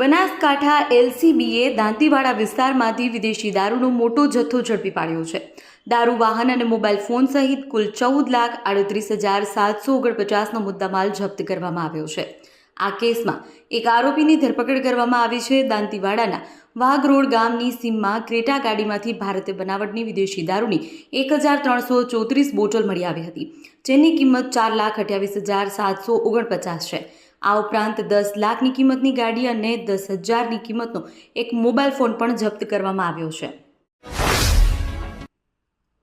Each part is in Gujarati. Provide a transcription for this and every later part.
બનાસકાંઠા એલસીબીએ દાંતીવાડા વિસ્તારમાંથી વિદેશી દારૂનો મોટો જથ્થો ઝડપી પાડ્યો છે. દારૂ, વાહન અને મોબાઈલ ફોન સહિત કુલ ચૌદ લાખ આડત્રીસ હજાર સાતસો ઓગણપચાસનો મુદ્દામાલ જપ્ત કરવામાં આવ્યો છે. આ કેસમાં એક આરોપીની ધરપકડ કરવામાં આવી છે. દાંતીવાડાના વાઘ રોડ ગામની સીમમાં ક્રેટા ગાડીમાંથી ભારતે બનાવટની વિદેશી દારૂની એક હજાર ત્રણસો ચોત્રીસ બોટલ મળી આવી હતી, જેની કિંમત ચાર લાખ અઠ્યાવીસ હજાર સાતસો ઓગણપચાસ છે. આ ઉપરાંત દસ લાખની કિંમતની ગાડી અને દસ હજારની કિંમતનો એક મોબાઈલ ફોન પણ જપ્ત કરવામાં આવ્યો છે.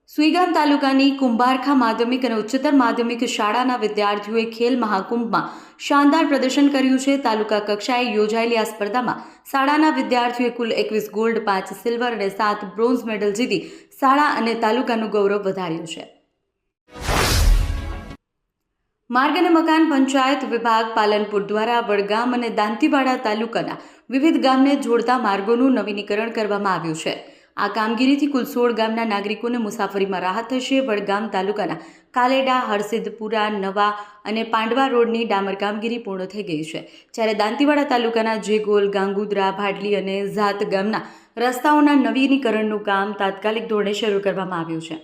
સુઈગામ તાલુકાની કુંભારખા માધ્યમિક અને ઉચ્ચતર માધ્યમિક શાળાના વિદ્યાર્થીઓએ ખેલ મહાકુંભમાં શાનદાર પ્રદર્શન કર્યું છે. તાલુકા કક્ષાએ યોજાયેલી આ સ્પર્ધામાં શાળાના વિદ્યાર્થીઓએ કુલ એકવીસ ગોલ્ડ, પાંચ સિલ્વર અને સાત બ્રોન્ઝ મેડલ જીતી શાળા અને તાલુકાનું ગૌરવ વધાર્યું છે. માર્ગ અને મકાન પંચાયત વિભાગ પાલનપુર દ્વારા વડગામ અને દાંતીવાડા તાલુકાના વિવિધ ગામને જોડતા માર્ગોનું નવીનીકરણ કરવામાં આવ્યું છે. આ કામગીરીથી કુલ સોળ ગામના નાગરિકોને મુસાફરીમાં રાહત થશે. વડગામ તાલુકાના કાલેડા, હરસિદ્ધપુરા, નવા અને પાંડવા રોડની ડામર કામગીરી પૂર્ણ થઈ ગઈ છે. જ્યારે દાંતીવાડા તાલુકાના જેગોલ, ગાંગુદ્રા, ભાડલી અને ઝાત ગામના રસ્તાઓના નવીનીકરણનું કામ તાત્કાલિક ધોરણે શરૂ કરવામાં આવ્યું છે.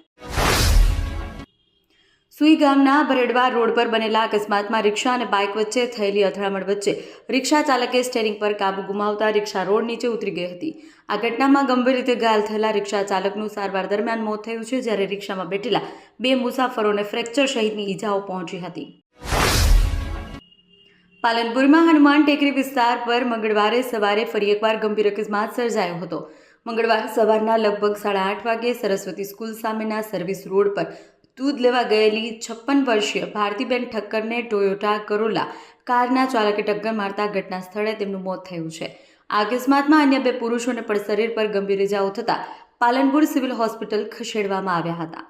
સુઈ ગામના બરેડવા રોડ પર બનેલા અકસ્માતમાં રિક્ષા અને બાઇક વચ્ચે થયેલી અથડામણ વચ્ચે રિક્ષા ચાલકે સ્ટેરિંગ પર કાબુ ગુમાવતા રિક્ષા રોડ નીચે ઉતરી ગઈ હતી. આ ઘટનામાં ગંભીર રીતે ઘાયલ થયેલા રિક્ષા ચાલકનું સારવાર દરમિયાન મોત થયું છે, જ્યારે રિક્ષામાં બેઠેલા બે મુસાફરોને ફ્રેક્ચર સહિતની ઈજાઓ પહોંચી હતી. પાલનપુરમાં હનુમાન ટેકરી વિસ્તાર પર મંગળવારે સવારે ફરી એકવાર ગંભીર અકસ્માત સર્જાયો હતો. મંગળવારે સવારના લગભગ સાડા આઠ વાગે સરસ્વતી સ્કૂલ સામેના સર્વિસ રોડ પર દૂધ લેવા ગયેલી છપ્પન વર્ષીય ભારતીબેન ઠક્કરને ટોયોટા કરોલા કારના ચાલકે ટક્કર મારતા ઘટના સ્થળે તેમનું મોત થયું છે. આ અકસ્માતમાં અન્ય બે પુરુષોને પણ શરીર પર ગંભીર ઇજાઓ થતાં પાલનપુર સિવિલ હોસ્પિટલ ખસેડવામાં આવ્યા હતા.